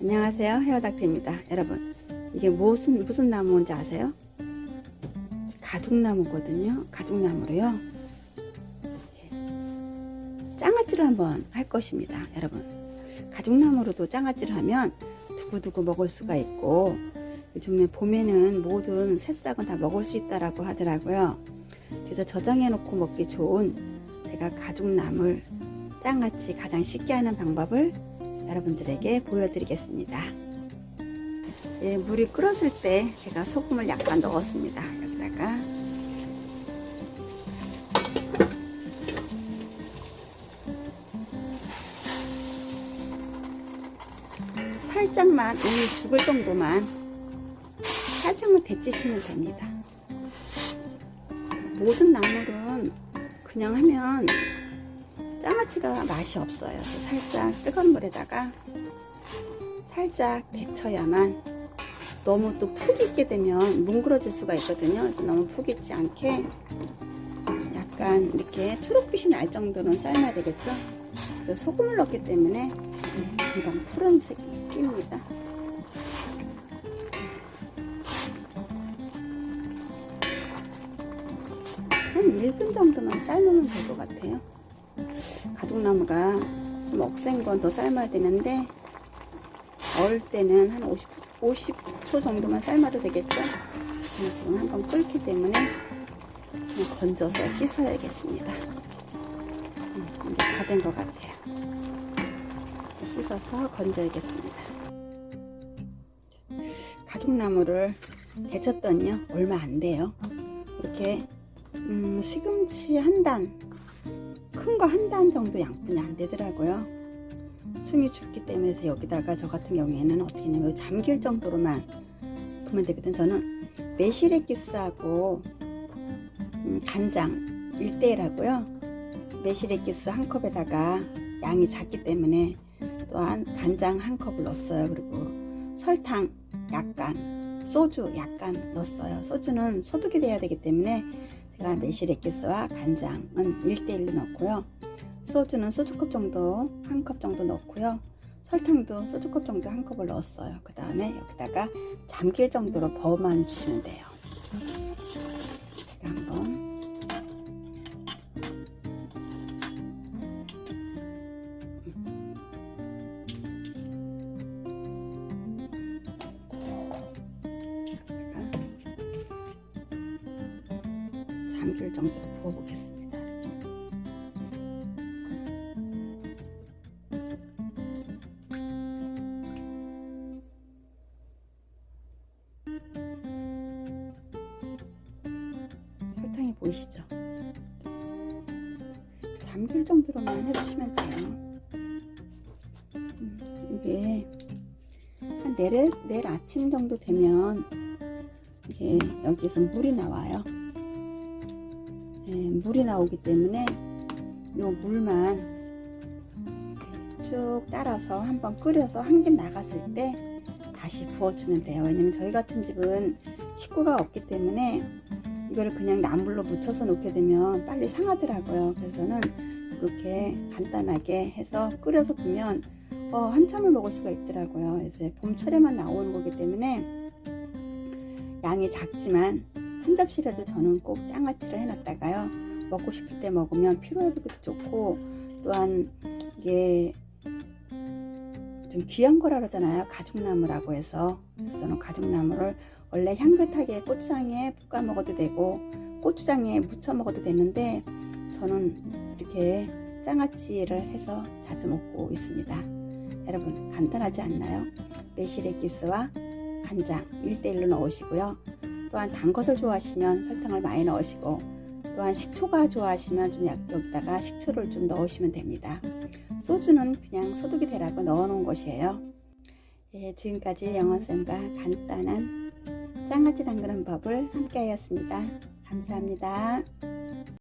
안녕하세요. 헤어닥터입니다. 여러분 이게 무슨 무슨 나무인지 아세요? 가죽나무거든요. 가죽나무로요. 예. 장아찌를 한번 할 것입니다 여러분. 가죽나무로도 장아찌를 하면 두고두고 먹을 수가 있고 요즘에 봄에는 모든 새싹은 다 먹을 수 있다라고 하더라고요. 그래서 저장해 놓고 먹기 좋은 제가 가죽나물 장아찌 가장 쉽게 하는 방법을 여러분들에게 보여드리겠습니다. 예, 물이 끓었을 때 제가 소금을 약간 넣었습니다. 여기다가 살짝만 우유 죽을 정도만 살짝만 데치시면 됩니다. 모든 나물은 그냥 하면 장아찌가 맛이 없어요. 살짝 뜨거운 물에다가 살짝 데쳐야만 너무 또 푹 익게 되면 뭉그러질 수가 있거든요. 너무 푹 익지 않게 약간 이렇게 초록빛이 날 정도는 삶아야 되겠죠. 소금을 넣기 때문에 이런 푸른색이 띕니다. 한 1분 정도만 삶으면 될 것 같아요. 가죽나무가 좀 억센 건 더 삶아야 되는데 얼 때는 한 50, 50초 정도만 삶아도 되겠죠? 지금 한번 끓기 때문에 좀 건져서 씻어야겠습니다. 음, 이제 다 된 것 같아요. 씻어서 건져야겠습니다. 가죽나무를 데쳤더니요 얼마 안 돼요. 이렇게 음, 시금치 한 단, 큰 거 한 단 정도 양분이 안 되더라고요. 숨이 죽기 때문에 여기다가 저 같은 경우에는 어떻게 하냐면 잠길 정도로만 부으면 되거든. 저는 매실액기스하고 음, 간장 1대1하고요. 매실액기스 한 컵에다가 양이 작기 때문에 또한 간장 한 컵을 넣었어요. 그리고 설탕 약간, 소주 약간 넣었어요. 소주는 소독이 돼야 되기 때문에 제가 매실 액기스와 간장은 1대1로 넣고요. 소주는 소주컵 정도 한 컵 정도 넣고요. 설탕도 소주컵 정도 한 컵을 넣었어요. 그 다음에 여기다가 잠길 정도로 버만 주시면 돼요. 제가 한번 잠길 정도로 부어보겠습니다. 설탕이 보이시죠? 잠길 정도로만 해주시면 돼요. 음, 이게 한 내일, 내일 아침 정도 되면 이게 여기서 물이 나와요. 네, 물이 나오기 때문에 요 물만 쭉 따라서 한번 끓여서 한 김 나갔을 때 다시 부어주면 돼요. 왜냐면 저희 같은 집은 식구가 없기 때문에 이거를 그냥 나물로 묻혀서 놓게 되면 빨리 상하더라고요. 그래서는 이렇게 간단하게 해서 끓여서 보면 어, 한참을 먹을 수가 있더라고요. 그래서 봄철에만 나오는 거기 때문에 양이 작지만 한 접시라도 저는 꼭 장아찌를 해놨다가요. 먹고 싶을 때 먹으면 피로회복에도 좋고 또한 이게 좀 귀한 거라 그러잖아요. 가죽나무라고 해서 그래서 저는 가죽나무를 원래 향긋하게 고추장에 볶아 먹어도 되고 고추장에 무쳐 먹어도 되는데 저는 이렇게 장아찌를 해서 자주 먹고 있습니다. 여러분 간단하지 않나요? 매실액기스와 간장 1대1로 넣으시고요. 또한 단 것을 좋아하시면 설탕을 많이 넣으시고 또한 식초가 좋아하시면 좀 여기다가 식초를 좀 넣으시면 됩니다. 소주는 그냥 소독이 되라고 넣어놓은 것이에요. 예, 지금까지 영원쌤과 간단한 장아찌 담그는 법을 함께 하였습니다. 감사합니다.